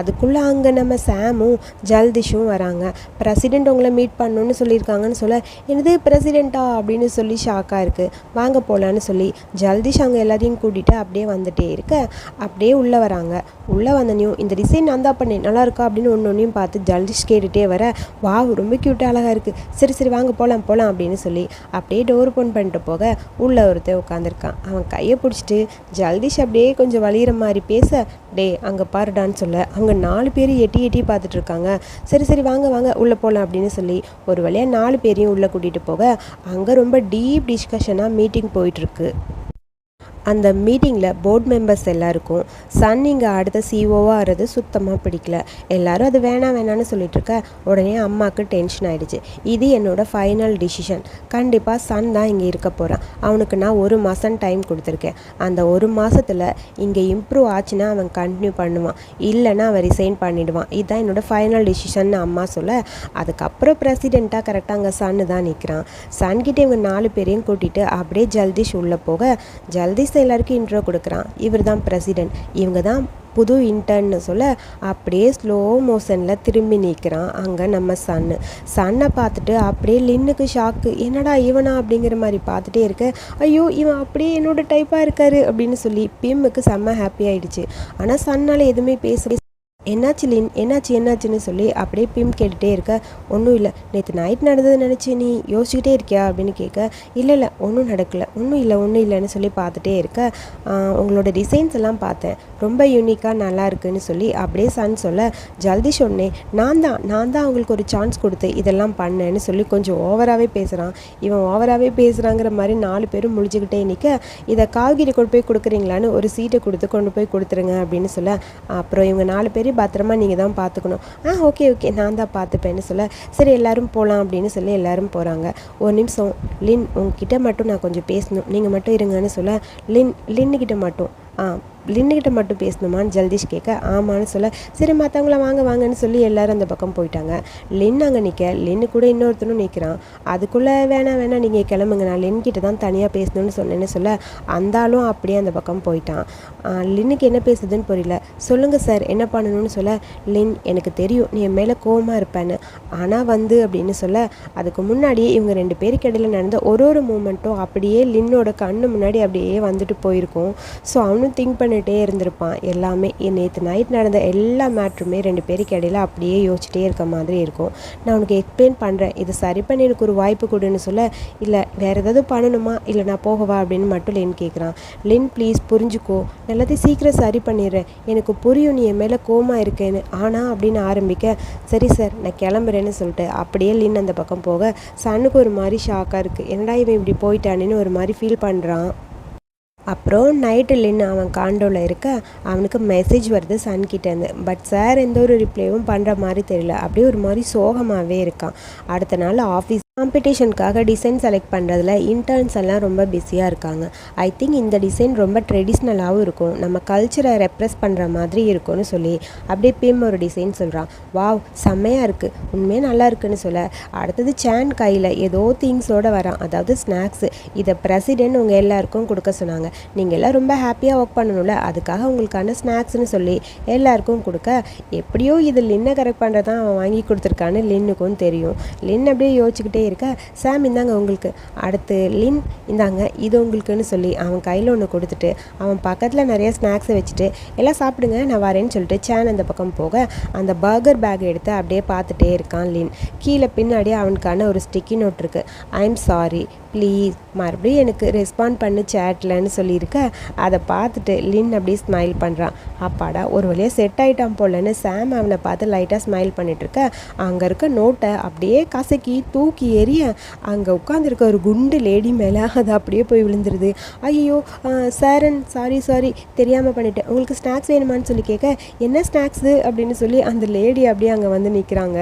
அதுக்குள்ளே அங்கே நம்ம சாமும் ஜல்திஷும் வராங்க. பிரசிடெண்ட் உங்களை மீட் பண்ணணும்னு சொல்லியிருக்காங்கன்னு சொல்ல என்னது பிரசிடெண்ட்டா அப்படின்னு சொல்லி ஷாக்காக இருக்குது வாங்க போகலான்னு சொல்லி ஜல்திஷ் அங்கே எல்லாத்தையும் கூட்டிகிட்டு அப்படியே வந்துட்டே இருக்க. அப்படியே உள்ளே வராங்க. உள்ளே வந்தனையும் இந்த டிசைன் நான் தான் பண்ணேன். நல்லா இருக்கா? அப்படின்னு ஒன்று ஒன்றையும் பார்த்து ஜல்திஷ் கேட்டுகிட்டே வர வா ரொம்ப க்யூட்டாக அழகாக இருக்குது சரி சரி வாங்க போகலாம் போகலாம் அப்படின்னு சொல்லி அப்படியே டோர் ஓப்பன் பண்ணிட்டு போக உள்ளே ஒருத்தர் உட்காந்துருக்கான் அவன் கையை பிடிச்சிட்டு ஜல்திஷ் அப்படியே கொஞ்சம் வலிகிற மாதிரி பேச டே அங்கே பாருடான்னு சொல்ல அவங்க நாலு பேர் எட்டி எட்டி பார்த்துட்ருக்காங்க சரி சரி வாங்க வாங்க உள்ளே போகலாம் அப்படின்னு சொல்லி ஒரு வழியாக நாலு பேரையும் உள்ளே கூட்டிகிட்டு போக அங்கே ரொம்ப டீப் டிஸ்கஷனாக மீட்டிங் போயிட்டுருக்கு அந்த மீட்டிங்கில் போர்ட் மெம்பர்ஸ் எல்லாருக்கும் சன் இங்கே அடுத்த சிஓவாக ஆகிறது சுத்தமாக பிடிக்கல. எல்லாரும் அது வேணாம் வேணான்னு சொல்லிட்டு இருக்க உடனே அம்மாவுக்கு டென்ஷன் ஆகிடுச்சு இது என்னோடய ஃபைனல் டிசிஷன் கண்டிப்பாக சன் தான் இங்கே இருக்க போகிறான் அவனுக்கு நான் ஒரு மாதம் டைம் கொடுத்துருக்கேன். அந்த ஒரு மாதத்தில் இங்கே இம்ப்ரூவ் ஆச்சுன்னா அவன் கண்டினியூ பண்ணுவான். இல்லைன்னா அவன் ரிசைன் பண்ணிவிடுவான் இதுதான் என்னோட ஃபைனல் டிசிஷன் அம்மா சொல்ல. அதுக்கப்புறம் பிரசிடெண்ட்டாக கரெக்டாக அங்கே சன்னு தான் நிற்கிறான் சன்கிட்ட இவங்க நாலு பேரையும் கூட்டிகிட்டு அப்படியே ஜல்திஷ் உள்ளே போக. ஜல்திஷ் எல்லாருக்கும் இன்ட்ரோ கொடுக்குறான். இவர் தான் பிரசிடென்ட் இவங்க தான் புது இன்டர்ன்னு சொல்ல அப்படியே ஸ்லோ மோஷனில் திரும்பி நிற்கிறான் அங்கே நம்ம சன்னு சன்னை பார்த்துட்டு அப்படியே லின்னுக்கு ஷாக்கு என்னடா இவனா அப்படிங்கிற மாதிரி பார்த்துட்டே இருக்க. ஐயோ இவன் அப்படியே என்னோட டைப்பாக இருக்காரு அப்படின்னு சொல்லி பிம்முக்கு செம்ம ஹாப்பி ஆயிடுச்சு. ஆனால் சன்னால் எதுவுமே பேச என்னாச்சு லின்? என்னாச்சு என்னாச்சுன்னு சொல்லி அப்படியே பிம் கேட்டுகிட்டே இருக்க. ஒன்றும் இல்லை. நேற்று நைட் நடந்தது நினச்சி நீ யோசிச்சுக்கிட்டே இருக்கியா? அப்படின்னு கேட்க இல்லை இல்லை. ஒன்றும் நடக்கலை. ஒன்றும் இல்லை ஒன்றும் இல்லைன்னு சொல்லி பார்த்துட்டே இருக்க. உங்களோட டிசைன்ஸ் எல்லாம் பார்த்தேன். ரொம்ப யூனிக்காக நல்லா இருக்குன்னு சொல்லி அப்படியே சன் சொல்ல ஜல்தி சொன்னேன் நான் தான் நான் தான் அவங்களுக்கு ஒரு சான்ஸ் கொடுத்து இதெல்லாம் பண்ணேன்னு சொல்லி கொஞ்சம் ஓவராகவே பேசுகிறான் இவன் ஓவராகவே பேசுகிறாங்கிற மாதிரி நாலு பேரும் முழிச்சுக்கிட்டே நிற்க இதை காய்கறி கொண்டு போய் கொடுக்குறீங்களான்னு ஒரு சீட்டை கொடுத்து கொண்டு போய் கொடுத்துருங்க அப்படின்னு சொல்ல அப்புறம் இவங்க நாலு பேர் பத்திரமா நீங்கள் தான் பார்த்துக்கணும் ஆ ஓகே ஓகே நான் தான் பார்த்துப்பேன்னு சொல்ல சரி எல்லாரும் போகலாம் அப்படின்னு சொல்லி எல்லோரும் போகிறாங்க ஒரு நிமிஷம் லின் உங்ககிட்ட மட்டும் நான் கொஞ்சம் பேசணும். நீங்கள் மட்டும் இருங்கன்னு சொல்ல லின் லின்னுக்கிட்ட மட்டும். ஆ லின்னுக்கிட்ட மட்டும் பேசணுமான்னு ஜல்தீஷ் கேட்க ஆமான்னு சொல்ல சரி மற்றவங்கள வாங்க வாங்கன்னு சொல்லி எல்லாரும் அந்த பக்கம் போயிட்டாங்க. லின் அங்கே நிற்க லின்னு கூட இன்னொருத்தனும் நிற்கிறான் அதுக்குள்ளே வேணாம் வேணாம் நீங்கள் கிளம்புங்க நான் லின்கிட்ட தான் தனியாக பேசணும்னு சொன்னேன்னு சொல்ல அந்த ஆளும் அப்படியே அந்த பக்கம் போயிட்டான். லின்னுக்கு என்ன பேசுதுன்னு புரியல. சொல்லுங்கள் சார் என்ன பண்ணணும்னு சொல்ல லின் எனக்கு தெரியும் நீ என் மேலே கோவமாக இருப்பேன்னு. ஆனால் வந்து அப்படின்னு சொல்ல அதுக்கு முன்னாடி இவங்க ரெண்டு பேருக்கு இடையில நடந்த ஒரு ஒரு மூமெண்ட்டும் அப்படியே லின்னோட கண்ணு முன்னாடி அப்படியே வந்துட்டு போயிருக்கும். ஸோ அவனும் திங்க் பண்ணிகிட்டே இருந்திருப்பான். எல்லாமே நேற்று நைட் நடந்த எல்லா மேட்ருமே ரெண்டு பேருக்கு இடையில அப்படியே யோசிச்சுட்டே இருக்க மாதிரி இருக்கும். நான் உனக்கு எக்ஸ்பிளைன் பண்ணுறேன் இது சரி பண்ணி எனக்கு ஒரு வாய்ப்பு கொடுன்னு சொல்ல இல்லை வேறு ஏதாவது பண்ணணுமா? இல்லை நான் போகவா அப்படின்னு மட்டும் லின் கேட்குறான் லின் ப்ளீஸ் புரிஞ்சுக்கோ. எல்லாத்தையும் சீக்கிரம் சரி பண்ணிடுறேன். எனக்கு புரியும் நீ என் மேலே கோமா இருக்கேன்னு. ஆனால் அப்படின்னு ஆரம்பிக்க சரி சார் நான் கிளம்புறேன்னு சொல்லிட்டு அப்படியே லின் அந்த பக்கம் போக சன்னுக்கு ஒரு மாதிரி ஷாக்காக இருக்குது என்னடா இவன் இப்படி போயிட்டானேன்னு ஒரு மாதிரி ஃபீல் பண்ணுறான் அப்புறம் நைட்டு லின் அவன் காண்டோவில் இருக்க அவனுக்கு மெசேஜ் வருது சன்கிட்டேருந்து பட் சார் எந்த ஒரு ரிப்ளைவும் பண்ணுற மாதிரி தெரியல. அப்படியே ஒரு மாதிரி சோகமாகவே இருக்கான். அடுத்த நாள் ஆஃபீஸ் காம்படிஷனுக்காக டிசைன் செலக்ட் பண்ணுறதுல இன்டர்ன்ஸ் எல்லாம் ரொம்ப பிஸியாக இருக்காங்க. ஐ திங்க் இந்த டிசைன் ரொம்ப ட்ரெடிஷ்னலாகவும் இருக்கும். நம்ம கல்ச்சரை ரெப்ரஸ் பண்ணுற மாதிரி இருக்கும்னு சொல்லி அப்படியே பிம் ஒரு டிசைன் சொல்கிறான் வாவ் செம்மையாக இருக்குது உண்மையாக நல்லா இருக்குன்னு சொல்ல. அடுத்தது சேன் கையில் ஏதோ திங்ஸோடு வரான். அதாவது ஸ்நாக்ஸு இதை பிரசிடென்ட் உங்கள் எல்லாருக்கும் கொடுக்க சொன்னாங்க. நீங்கள் எல்லாம் ரொம்ப ஹாப்பியாக ஒர்க் பண்ணணும்ல. அதுக்காக உங்களுக்கான ஸ்நாக்ஸ்னு சொல்லி எல்லாருக்கும் கொடுக்க. எப்படியோ இது லின்னை கரெக்ட் பண்ணுறதான் அவன் வாங்கி கொடுத்துருக்கான்னு லின்னுக்கும் தெரியும். லின் அப்படியே யோசிச்சுக்கிட்டே இருக்க சாம் இந்தாங்க உங்களுக்கு. அடுத்து லின் இந்தாங்க இது உங்களுக்குன்னு சொல்லி அவன் கையில் ஒன்று கொடுத்துட்டு அவன் பக்கத்தில் நிறைய ஸ்நாக்ஸை வச்சுட்டு எல்லாம் சாப்பிடுங்க நான் வரேன்னு சொல்லிட்டு சேன் அந்த பக்கம் போக அந்த பர்கர் பேக் எடுத்து அப்படியே பார்த்துட்டே இருக்கான் லின். கீழே பின்னாடி அவனுக்கான ஒரு ஸ்டிக்கி நோட் இருக்குது ஐ எம் சாரி ப்ளீஸ் மறுபடியும் எனக்கு ரெஸ்பாண்ட் பண்ணு சேட்லன்னு சொல்லியிருக்க. அதை பார்த்துட்டு லின் அப்படியே ஸ்மைல் பண்ணுறான் அப்பாடா ஒரு வழியாக செட் ஆகிட்டான் போலன்னு சாம் அவனை பார்த்து லைட்டாக ஸ்மைல் பண்ணிட்டு அங்கே இருக்க நோட்டை அப்படியே கசக்கி தூக்கி எறிய அங்கே உட்காந்துருக்க ஒரு குண்டு லேடி மேலே அது அப்படியே போய் விழுந்துருது. ஐயோ சாரன் சாரி சாரி தெரியாமல் பண்ணிட்டேன். உங்களுக்கு ஸ்நாக்ஸ் வேணுமான்னு சொல்லி கேட்க என்ன ஸ்நாக்ஸு அப்படின்னு சொல்லி அந்த லேடி அப்படியே அங்கே வந்து நிற்கிறாங்க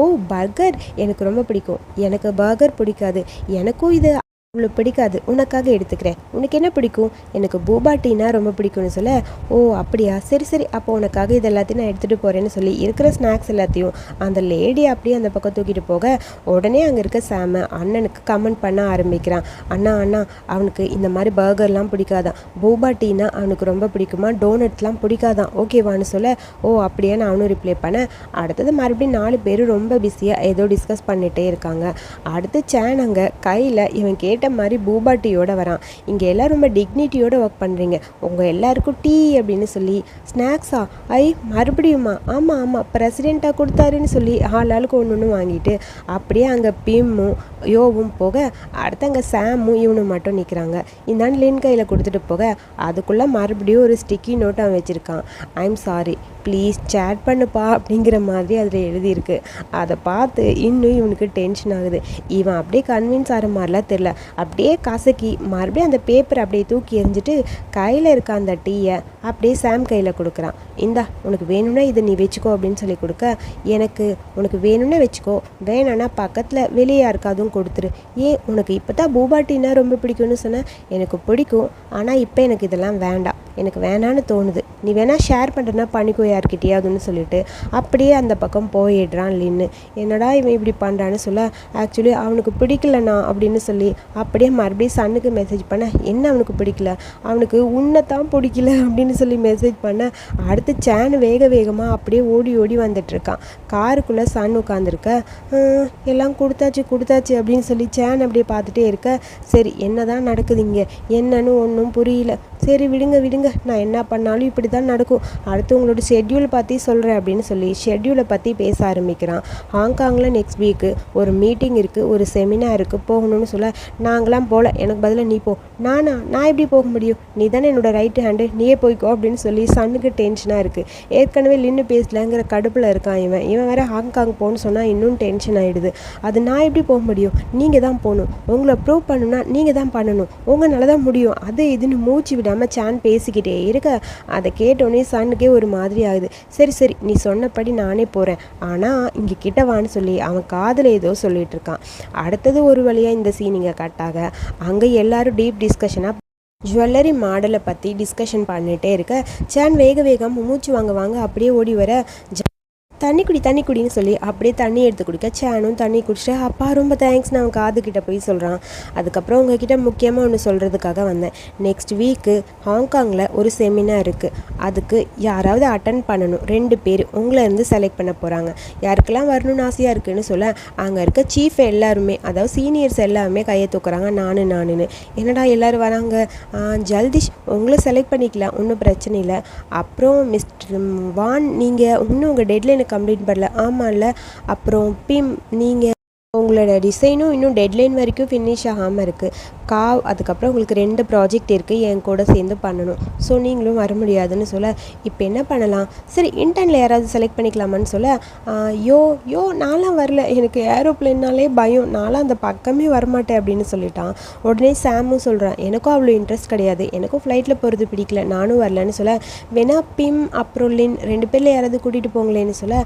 ஓ பர்கர் எனக்கு ரொம்ப பிடிக்கும். எனக்கு பர்கர் பிடிக்காது. எனக்கு எனக்கும் இது அவ்வளோ பிடிக்காது உனக்காக எடுத்துக்கிறேன். உனக்கு என்ன பிடிக்கும்? எனக்கு பூபா டீனா ரொம்ப பிடிக்கும்னு சொல்ல ஓ அப்படியா? சரி சரி. அப்போ உனக்காக இது எல்லாத்தையும் நான் எடுத்துகிட்டு போகிறேன்னு சொல்லி இருக்கிற ஸ்நாக்ஸ் எல்லாத்தையும் அந்த லேடி அப்படியே அந்த பக்கம் தூக்கிட்டு போக உடனே அங்கே இருக்க சாம அண்ணனுக்கு கமெண்ட் பண்ண ஆரம்பிக்கிறான். அண்ணா அண்ணா அவனுக்கு இந்த மாதிரி பர்கர்லாம் பிடிக்காதான் பூபா டீனா அவனுக்கு ரொம்ப பிடிக்குமா? டோனட்லாம் பிடிக்காதான் ஓகேவான்னு சொல்ல ஓ அப்படியே? நான் அவனும் ரிப்ளை பண்ணேன். அடுத்தது மறுபடியும் நாலு பேரும் ரொம்ப பிஸியாக ஏதோ டிஸ்கஸ் பண்ணிகிட்டே இருக்காங்க. அடுத்து சேன் அங்கே கையில் இவன் கேட்டு மாதிரி பூபா டீயோட வரான். இங்கே எல்லாம் ரொம்ப டிக்னிட்டியோட ஒர்க் பண்ணுறீங்க உங்கள் எல்லாருக்கும் டீ அப்படின்னு சொல்லி ஸ்நாக்ஸா ஐ மறுபடியுமா ஆமாம் ஆமாம் பிரசிடெண்ட்டாக கொடுத்தாருன்னு சொல்லி ஆள் ஆளுக்கு ஒன்று ஒன்று வாங்கிட்டு அப்படியே அங்கே பிம்மும் யோவும் போக அடுத்து அங்கே சாமும் இவனும் மட்டும் நிற்கிறாங்க இந்தாண்டு லின் கையில் கொடுத்துட்டு போக அதுக்குள்ளே மறுபடியும் ஒரு ஸ்டிக்கி நோட் அவன் வச்சுருக்கான். I am sorry please chat பண்ணுப்பா அப்படிங்கிற மாதிரி அதில் எழுதியிருக்கு. அதை பார்த்து இன்னும் இவனுக்கு டென்ஷன் ஆகுது. இவன் அப்படியே கன்வின்ஸ் ஆகிற மாதிரிலாம் தெரில அப்படியே கசக்கி மறுபடியும் அந்த பேப்பரை அப்படியே தூக்கி எறிஞ்சிட்டு கையில் இருக்க அந்த டீயை அப்படியே சாம் கையில் கொடுக்குறான். இந்தா உனக்கு வேணும்னா இதை நீ வச்சுக்கோ அப்படின்னு சொல்லி கொடுக்க எனக்கு உனக்கு வேணும்னா வச்சுக்கோ வேணான்னா பக்கத்தில் வெளியே யாருக்காதும் கொடுத்துரு. ஏன் உனக்கு இப்போ தான் பூபா டீனா ரொம்ப பிடிக்கும்னு சொன்னேன் எனக்கு பிடிக்கும் ஆனால் இப்போ எனக்கு இதெல்லாம் வேண்டாம். எனக்கு வேணான்னு தோணுது. நீ வேணா ஷேர் பண்ணுறனா பண்ணிக்கோ யார்கிட்டயாவதுன்னு சொல்லிட்டு அப்படியே அந்த பக்கம் போயிடுறான் லின்னு. என்னடா இவன் இப்படி பண்ணுறான்னு சொல்ல ஆக்சுவலி அவனுக்கு பிடிக்கலண்ணா அப்படின்னு சொல்லி அப்படியே மறுபடியும் சன்னுக்கு மெசேஜ் பண்ண என்ன அவனுக்கு பிடிக்கல? அவனுக்கு உன்னை தான் பிடிக்கல அப்படின்னு சொல்லி மெசேஜ் பண்ண அடுத்து சேனு வேக வேகமாக அப்படியே ஓடி ஓடி வந்துட்டுருக்கான். காருக்குள்ளே சன் உட்காந்துருக்க எல்லாம் கொடுத்தாச்சு கொடுத்தாச்சு அப்படின்னு சொல்லி சேன் அப்படியே பார்த்துட்டே இருக்க. சரி என்ன தான் நடக்குது இங்கே? என்னன்னு ஒன்றும் புரியல. சரி விடுங்க விடுங்க. நான் என்ன பண்ணாலும் இப்படி தான் நடக்கும். அடுத்து உங்களோட ஷெட்யூல் பற்றி சொல்கிறேன் அப்படின்னு சொல்லி ஷெட்யூலை பற்றி பேச ஆரம்பிக்கிறான். ஹாங்காங்கில் நெக்ஸ்ட் வீக்கு ஒரு மீட்டிங் இருக்குது ஒரு செமினார் இருக்குது போகணும்னு சொல்ல நான் நாங்களாம் போகல எனக்கு பதிலாக நீ போ. நானா நான் எப்படி போக முடியும்? நீ தானே என்னோட ரைட்டு ஹேண்டு நீயே போய்க்கோ அப்படின்னு சொல்லி சன்னுக்கு டென்ஷனாக இருக்குது ஏற்கனவே லின்னு பேசலங்கிற கடுப்பில் இருக்கான் இவன். இவன் வேறு ஹாங்காங் போகணும்னு சொன்னால் இன்னும் டென்ஷன் ஆகிடுது அது நான் எப்படி போக முடியும்? நீங்கள் தான் போகணும். உங்களை ப்ரூவ் பண்ணணும்னா நீங்கள் தான் பண்ணணும். உங்களால் தான் முடியும். அது இதுன்னு மூச்சு விடாமல் சான் பேசிக்கிட்டே இருக்க. அதை கேட்டோடனே சன்னுக்கே ஒரு மாதிரி ஆகுது. சரி சரி நீ சொன்னபடி நானே போகிறேன் ஆனால் இங்கே கிட்ட வான்னு சொல்லி அவன் காதில் ஏதோ சொல்லிகிட்ருக்கான் இருக்கான். அடுத்தது ஒரு வழியாக இந்த சீனிங்க பார்த்தாங்க அங்கே எல்லாரும் டீப் டிஸ்கஷனாக ஜுவல்லரி மாடலை பற்றி டிஸ்கஷன் பண்ணிகிட்டே இருக்க. சேன் வேக வேகம் மூச்சு வாங்க வாங்க அப்படியே ஓடி வர ஜ- தண்ணி குடி தண்ணி குடின்னு சொல்லி அப்படியே தண்ணி எடுத்து குடிக்க சேனும் தண்ணி குடிச்சிட்டு அப்பா ரொம்ப தேங்க்ஸ் நான் காது போய் சொல்கிறான் அதுக்கப்புறம் உங்ககிட்ட முக்கியமாக ஒன்று சொல்கிறதுக்காக வந்தேன். நெக்ஸ்ட் வீக்கு ஹாங்காங்கில் ஒரு செமினார் இருக்குது அதுக்கு யாராவது அட்டன் பண்ணணும். ரெண்டு பேர் உங்களை இருந்து செலக்ட் பண்ண போகிறாங்க யாருக்கெல்லாம் வரணும்னு ஆசையாக இருக்குன்னு சொல்ல அங்கே இருக்க சீஃப் எல்லாருமே அதாவது சீனியர்ஸ் எல்லாருமே கையை தூக்குறாங்க. நானு நானுன்னு. என்னடா எல்லோரும் வராங்க? ஜல்திஷ் உங்களை செலக்ட் பண்ணிக்கலாம். ஒன்றும் பிரச்சனை இல்லை. அப்புறம் மிஸ்டர் வான் நீங்கள் இன்னும் உங்கள் டெட்லைனுக்கு கம்ப்ளீட் பண்ணல. ஆமாம்ல அப்புறம் பிம் நீங்கள் உங்களோட டிசைனும் இன்னும் டெட்லைன் வரைக்கும் ஃபினிஷ் ஆகாமல் இருக்குது கா அதுக்கப்புறம் உங்களுக்கு ரெண்டு ப்ராஜெக்ட் இருக்குது என் கூட சேர்ந்து பண்ணணும். ஸோ நீங்களும் வர முடியாதுன்னு சொல்ல இப்போ என்ன பண்ணலாம்? சரி இன்டர்னில் யாராவது செலக்ட் பண்ணிக்கலாமான்னு சொல்ல யோ யோ நான்லாம் வரல. எனக்கு ஏரோப்ளேன்னாலே பயம். நான்லாம் அந்த பக்கமே வரமாட்டேன் அப்படின்னு சொல்லிட்டான். உடனே சாமும் சொல்கிறான் எனக்கும் அவ்வளோ இன்ட்ரெஸ்ட் கிடையாது. எனக்கும் ஃப்ளைட்டில் போகிறது பிடிக்கல. நானும் வரலன்னு சொல்ல வேணா பிம் அப்புறம் லின் ரெண்டு பேரில் யாராவது கூட்டிகிட்டு போங்களேன்னு சொல்ல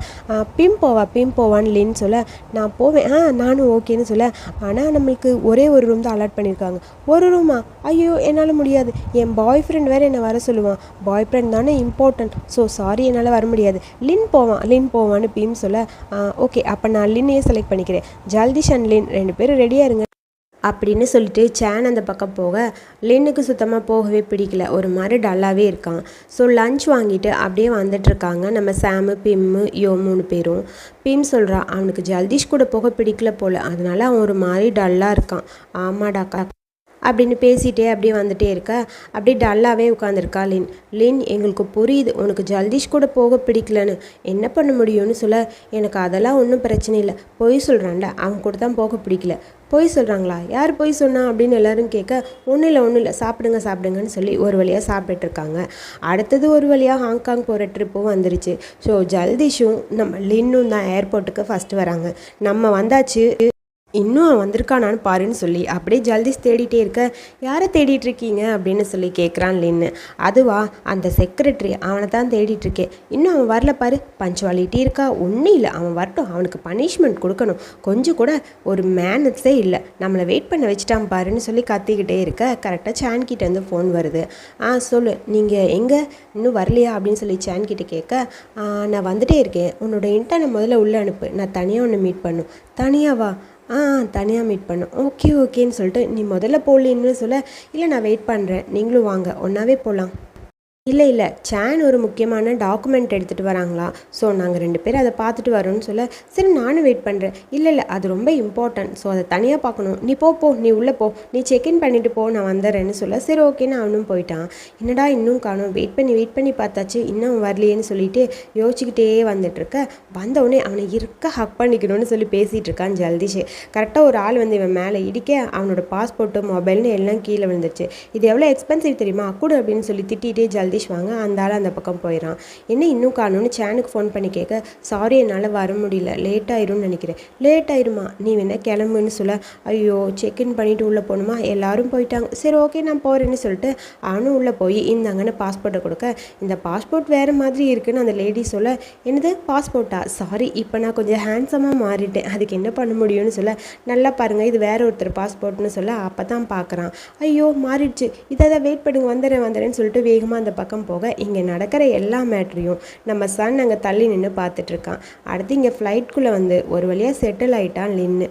பிம் போவா பிம் போவான்னு லின் சொல்ல நான் போவேன். ஆ நானும் ஓகேன்னு சொல்ல. ஆனால் நம்மளுக்கு ஒரே ஒரு ரூம் தான் அலாட் பண்ணியிருக்காங்க ஒரு ரூமா ஐயோ என்னால் முடியாது. என் பாய் ஃப்ரெண்ட் வேறு என்னை வர சொல்லுவான். பாய் ஃப்ரெண்ட் தானே இம்பார்ட்டன்ட் ஸோ சாரி என்னால் வர முடியாது. லின் போவான். லின் போவான்னு பீம் சொல்ல ஓகே அப்போ நான் லின்னையே செலக்ட் பண்ணிக்கிறேன். ஜல்திஷ் அண்ட் லின் ரெண்டு பேரும் ரெடியாக இருங்க. அப்படின்னு சொல்லிட்டு சேன் அந்த பக்கம் போக லின்னுக்கு சுத்தமாக போகவே பிடிக்கல. ஒரு மாதிரி டல்லாகவே இருக்கான். ஸோ லஞ்ச் வாங்கிட்டு அப்படியே வந்துட்டுருக்காங்க. நம்ம சாமு பிம்மு யோ மூணு பேரும். பிம் சொல்கிறான் அவனுக்கு ஜல்தீஷ் கூட போக பிடிக்கல போல். அதனால அவன் ஒரு மாதிரி டல்லாக இருக்கான். ஆமாடாக்கா அப்படின்னு பேசிகிட்டே அப்படியே வந்துட்டே இருக்க? அப்படியே டல்லாகவே உட்காந்துருக்கா லின். லின் எங்களுக்கு புரியுது. உனக்கு ஜல்தீஷ் கூட போக பிடிக்கலன்னு. என்ன பண்ண முடியும்னு சொல்ல. எனக்கு அதெல்லாம் ஒன்றும் பிரச்சனை இல்லை. பொய் சொல்கிறான்ல அவன் கூட தான் போக பிடிக்கல. பொய் சொல்கிறாங்களா யார் பொய் சொன்னா? அப்படின்னு எல்லாரும் கேட்க ஒன்றும் இல்லை ஒன்றும் இல்லை. சாப்பிடுங்க சாப்பிடுங்கன்னு சொல்லி ஒரு வழியாக சாப்பிட்டுட்ருக்காங்க அடுத்தது ஒரு வழியாக ஹாங்காங் போகிற ட்ரிப்பும் வந்துருச்சு. ஸோ ஜல்தீஷும் நம்ம லின்னும் தான் ஏர்போர்ட்டுக்கு ஃபஸ்ட்டு வராங்க. நம்ம வந்தாச்சு. இன்னும் அவன் வந்திருக்கானான்னு பாருன்னு சொல்லி அப்படியே ஜல்திஸ் தேடிட்டே இருக்க யாரை தேடிட்டு இருக்கீங்க அப்படின்னு சொல்லி கேட்குறான் லின்னு. அதுவா அந்த செக்ரட்டரி அவனை தான் தேடிட்டு இருக்கேன் இன்னும் அவன் வரல பாரு. பஞ்சுவாலிட்டி இருக்கா? ஒன்றும் இல்லை. அவன் வரட்டும். அவனுக்கு பனிஷ்மெண்ட் கொடுக்கணும். கொஞ்சம் கூட ஒரு மேனஸே இல்லை. நம்மளை வெயிட் பண்ண வச்சுட்டான் பாருன்னு சொல்லி கத்திக்கிட்டே இருக்க. கரெக்டாக சான்கிட்ட வந்து ஃபோன் வருது. ஆ சொல்லு. நீங்கள் எங்கே? இன்னும் வரலையா? அப்படின்னு சொல்லி சான்கிட்ட கேட்க நான் வந்துட்டே இருக்கேன். உன்னோட இன்டர்னை முதல்ல உள்ளே அனுப்பு. நான் தனியாக ஒன்று மீட் பண்ணும் தனியாவா ஆ தனியாக மீட் பண்ணோம் ஓகே ஓகேன்னு சொல்லிட்டு நீ முதல்ல போகலின்னு சொல்ல இல்லை நான் வெயிட் பண்ணுறேன் நீங்களும் வாங்க. ஒன்றாவே போகலாம் இல்லை இல்லை. சேன் ஒரு முக்கியமான டாக்குமெண்ட் எடுத்துகிட்டு வராங்களா? ஸோ நாங்கள் ரெண்டு பேரும் அதை பார்த்துட்டு வரோம்னு சொல்ல சரி நானும் வெயிட் பண்ணுறேன் இல்லை இல்லை. அது ரொம்ப இம்பார்ட்டன்ட் ஸோ அதை தனியாக பார்க்கணும். நீ போ போ. நீ உள்ளே போ. நீ செக்இன் பண்ணிட்டு போ. நான் வந்துடுறேன்னு சொல்ல சரி ஓகேன்னு அவனும் போயிட்டான். என்னடா இன்னும் காணும். வெயிட் பண்ணி வெயிட் பண்ணி பார்த்தாச்சு. இன்னும் வரலையேன்னு சொல்லிட்டு யோசிச்சுக்கிட்டே வந்துட்டுருக்க வந்தவுடனே அவனை இருக்க ஹக் பண்ணிக்கணும்னு சொல்லி பேசிகிட்டு இருக்கான் ஜல்திஷ். கரெக்டாக ஒரு ஆள் வந்து இவன் மேலே இடிக்க அவனோட பாஸ்போர்ட்டு மொபைல்னு எல்லாம் கீழே விழுந்துருச்சு. இது எவ்வளோ எக்ஸ்பென்சிவ் தெரியுமா? கூட அப்படின்னு சொல்லி திட்டிகிட்டே ஜல்திஷ் வாங்க அந்த ஆள் அந்த பக்கம் போயிடறான் என்ன இன்னும் காணும்னு சேனுக்கு ஃபோன் பண்ணி கேட்க சாரி என்னால் வர முடியல. லேட் ஆயிரும்னு நினைக்கிறேன். லேட் ஆயிருமா? நீ வேணா கிளம்புன்னு சொல்ல. ஐயோ செக்இன் பண்ணிட்டு உள்ளே போகணுமா? எல்லாரும் போயிட்டாங்க. சரி ஓகே நான் போகிறேன்னு சொல்லிட்டு அவனும் உள்ளே போய் இந்தாங்கன்னு பாஸ்போர்ட்டை கொடுக்க இந்த பாஸ்போர்ட் வேறு மாதிரி இருக்குன்னு அந்த லேடி சொல்ல என்னது? பாஸ்போர்ட்டா சாரி இப்போ நான் கொஞ்சம் ஹேண்ட்ஸமாக மாறிட்டேன். அதுக்கு என்ன பண்ண முடியும்னு சொல்ல நல்லா பாருங்கள் இது வேற ஒருத்தர் பாஸ்போர்ட்னு சொல்ல அப்போ தான் பார்க்குறான் ஐயோ மாறிடுச்சு. இதை வெயிட் பண்ணுங்க வந்துடுறேன் வந்துடுறேன்னு சொல்லிட்டு வேகமாக அந்த பக்கம் பக்கம் போக இங்கே நடக்கிற எல்லா மேட்ரையும் நம்ம சன் அங்கே தள்ளி நின்று பார்த்துட்ருக்கான். அடுத்து இங்கே ஃப்ளைட்குள்ளே வந்து ஒரு வழியாக செட்டில் ஆயிட்டான் லின்னு.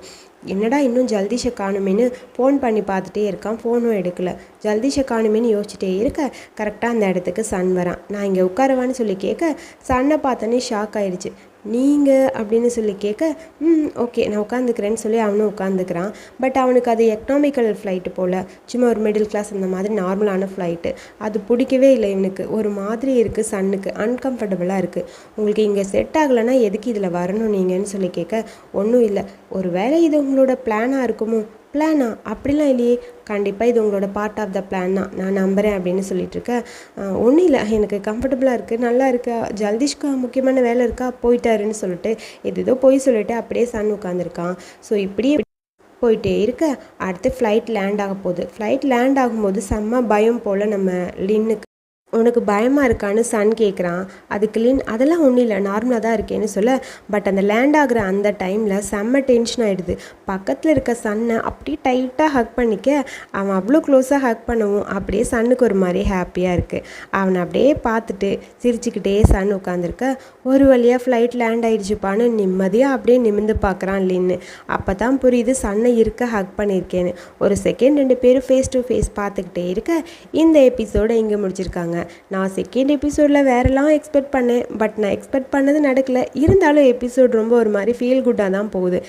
என்னடா இன்னும் ஜல்திஷை காணுமேன்னு ஃபோன் பண்ணி பார்த்துட்டே இருக்கான். ஃபோனும் எடுக்கல. ஜல்திஷை காணுமேன்னு யோசிச்சுட்டே இருக்க. கரெக்டாக அந்த இடத்துக்கு சன் வரான். நான் இங்கே உட்காரவான்னு சொல்லி கேட்க சன்னை பார்த்தோன்னே ஷாக் ஆயிடுச்சு. நீங்கள் அப்படின்னு சொல்லி கேட்க ம் ஓகே நான் உட்காந்துக்கிறேன்னு சொல்லி அவனும் உட்காந்துக்கிறான் பட் அவனுக்கு அது எக்கனாமிக்கல் ஃப்ளைட்டு போல். சும்மா ஒரு மிடில் கிளாஸ் அந்த மாதிரி நார்மலான ஃப்ளைட்டு அது பிடிக்கவே இல்லை இவனுக்கு. ஒரு மாதிரி இருக்குது சன்னுக்கு. அன்கம்ஃபர்டபுளாக இருக்குது உங்களுக்கு இங்கே செட் ஆகலைன்னா எதுக்கு இதில் வரணும் நீங்கன்னு சொல்லி கேட்க ஒன்றும் இல்லை. ஒரு வேளை இது உங்களோட பிளானாக இருக்குமோ? பிளானா அப்படிலாம் இல்லையே. கண்டிப்பாக இது உங்களோட பார்ட் ஆஃப் த பிளான் தான். நான் நம்புகிறேன் அப்படின்னு சொல்லிட்டு இருக்கேன் ஒன்றும் இல்லை. எனக்கு கம்ஃபர்டபுளாக இருக்குது நல்லா இருக்கா. ஜல்திஷ்க்கு முக்கியமான வேலை இருக்கா? போயிட்டாருன்னு சொல்லிட்டு எது ஏதோ போய் சொல்லிட்டு அப்படியே சன் உட்காந்துருக்கான் ஸோ இப்படியே போயிட்டே இருக்க. அடுத்து ஃப்ளைட் லேண்ட் ஆக போகுது. ஃப்ளைட் லேண்ட் ஆகும்போது செம்ம பயம் போல் நம்ம லின்னுக்கு உனக்கு பயமாக இருக்கான்னு சன் கேட்குறான் அதுக்கு லின் அதெல்லாம் ஒன்றும் இல்லை நார்மலாக தான் இருக்கேன்னு சொல்ல பட் அந்த லேண்ட் ஆகிற அந்த டைமில் செம்ம டென்ஷன் ஆகிடுது பக்கத்தில் இருக்க சன்னை அப்படியே டைட்டாக ஹக் பண்ணிக்க அவன் அவ்வளோ க்ளோஸாக ஹக் பண்ணவும் அப்படியே சன்னுக்கு ஒரு மாதிரி ஹாப்பியாக இருக்குது அவனை அப்படியே பார்த்துட்டு சிரிச்சுக்கிட்டே சன் உட்காந்துருக்க ஒரு வழியாக ஃப்ளைட் லேண்ட் ஆகிடுச்சுப்பான்னு நிம்மதியாக அப்படியே நிமிந்து பார்க்குறான் லின்னு. அப்போ தான் புரியுது சன்னை இருக்க ஹக் பண்ணியிருக்கேன்னு ஒரு செகண்ட் ரெண்டு பேரும் ஃபேஸ் டு ஃபேஸ் பார்த்துக்கிட்டே இருக்க இந்த எபிசோடை இங்கே முடிச்சிருக்காங்க. நான் செகண்ட் எபிசோடில் வேறெல்லாம் எக்ஸ்பெக்ட் பண்ணேன். பட் நான் எக்ஸ்பெக்ட் பண்ணது நடக்கல. இருந்தாலும் எபிசோட் ரொம்ப ஒரு மாதிரி ஃபீல் குட்டாக தான் போகுது.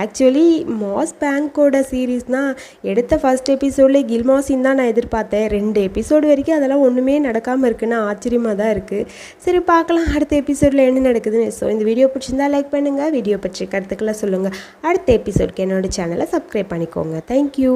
ஆக்சுவலி மாஸ் பேங்கோட சீரீஸ்னால் எடுத்த ஃபர்ஸ்ட் எபிசோட்லேயே கில்மாசின் தான் நான் எதிர்பார்த்தேன். ரெண்டு எபிசோடு வரைக்கும் அதெல்லாம் ஒன்றுமே நடக்காமல் இருக்குன்னு ஆச்சரியமாக தான் இருக்குது சரி பார்க்கலாம் அடுத்த எபிசோடில் என்ன நடக்குதுன்னு. ஸோ இந்த வீடியோ பிடிச்சிருந்தா லைக் பண்ணுங்கள் வீடியோ பற்றி கருத்துக்களை சொல்லுங்கள் அடுத்த எபிசோடுக்கு என்னோட சேனலை சப்ஸ்கிரைப் பண்ணிக்கோங்க. தேங்க்யூ